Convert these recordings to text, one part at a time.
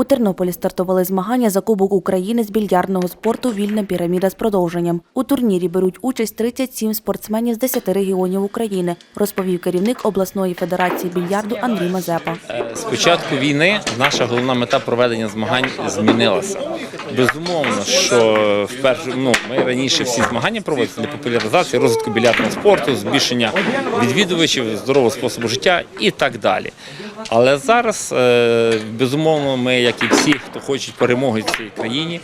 У Тернополі стартували змагання за Кубок України з більярдного спорту Вільна піраміда з продовженням. У турнірі беруть участь 37 спортсменів з 10 регіонів України, розповів керівник обласної федерації більярду Андрій Мазепа. З початку війни наша головна мета проведення змагань змінилася. Безумовно, що вперше ну ми раніше всі змагання проводили для популяризації розвитку білярдного спорту, збільшення відвідувачів, здорового способу життя і так далі. Але зараз, е, безумовно, ми, як і всі, хто хочуть перемоги в цій країні,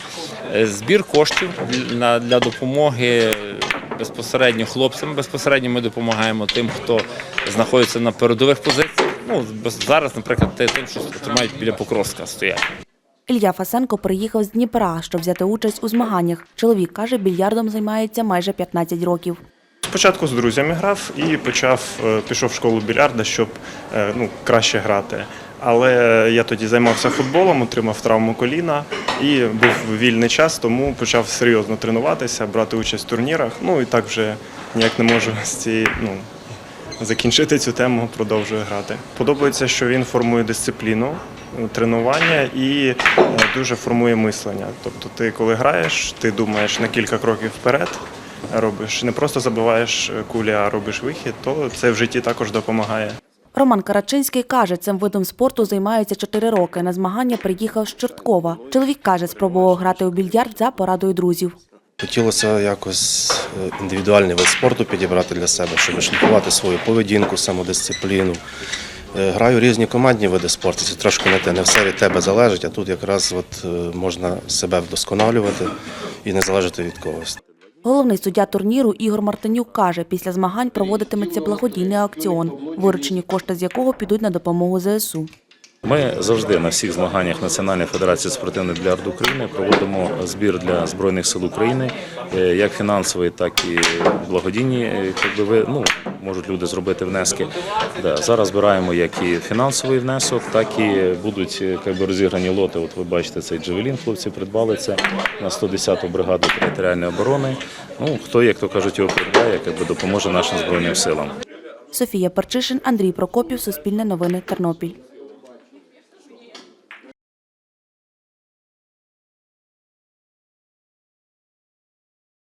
е, збір коштів для, допомоги безпосередньо хлопцям. Безпосередньо ми допомагаємо тим, хто знаходиться на передових позиціях. Ну зараз, наприклад, те- тим, що тримають біля Покровська стоять. Ілля Фасенко приїхав з Дніпра, щоб взяти участь у змаганнях. Чоловік каже, більярдом займається майже 15 років. Спочатку з друзями грав і почав е, пішов в школу більярда, щоб е, ну, краще грати. Але я тоді займався футболом, отримав травму коліна і був вільний час, тому почав серйозно тренуватися, брати участь в турнірах. Ну і так вже ніяк не можу з цієї ну, закінчити цю тему, продовжую грати. Подобається, що він формує дисципліну, е, тренування і дуже формує мислення. Тобто, ти коли граєш, ти думаєш на кілька кроків вперед, робиш не просто забиваєш е, кулі, а робиш вихід, то це в житті також допомагає. Роман Карачинський каже, цим видом спорту займається 4 роки. На змагання приїхав з Чорткова. Чоловік каже, спробував грати у більярд за порадою друзів. Хотілося якось е, індивідуальний вид спорту підібрати для себе, щоб шліфувати свою поведінку, самодисципліну. Е, Граю різні командні види спорту, це трошки не те, не все від тебе залежить, а тут якраз от можна себе вдосконалювати і не залежати від когось. Головний суддя турніру Ігор Мартинюк каже, після змагань проводитиметься благодійний аукціон, виручені кошти з якого підуть на допомогу ЗСУ. Ми завжди на всіх змаганнях Національної федерації спортивного більярду України проводимо збір для збройних сил України, е, як фінансовий, так і благодійні. е, Якби ви ну можуть люди зробити внески. Да, зараз збираємо як і фінансовий внесок, так і будуть е, якби, розіграні лоти. От ви бачите цей джевелін, хлопці придбали це на 110-ту бригаду територіальної оборони. Ну хто, як то кажуть, його придбає, якби допоможе нашим збройним силам. Софія Перчишин, Андрій Прокопів, Суспільне новини, Тернопіль.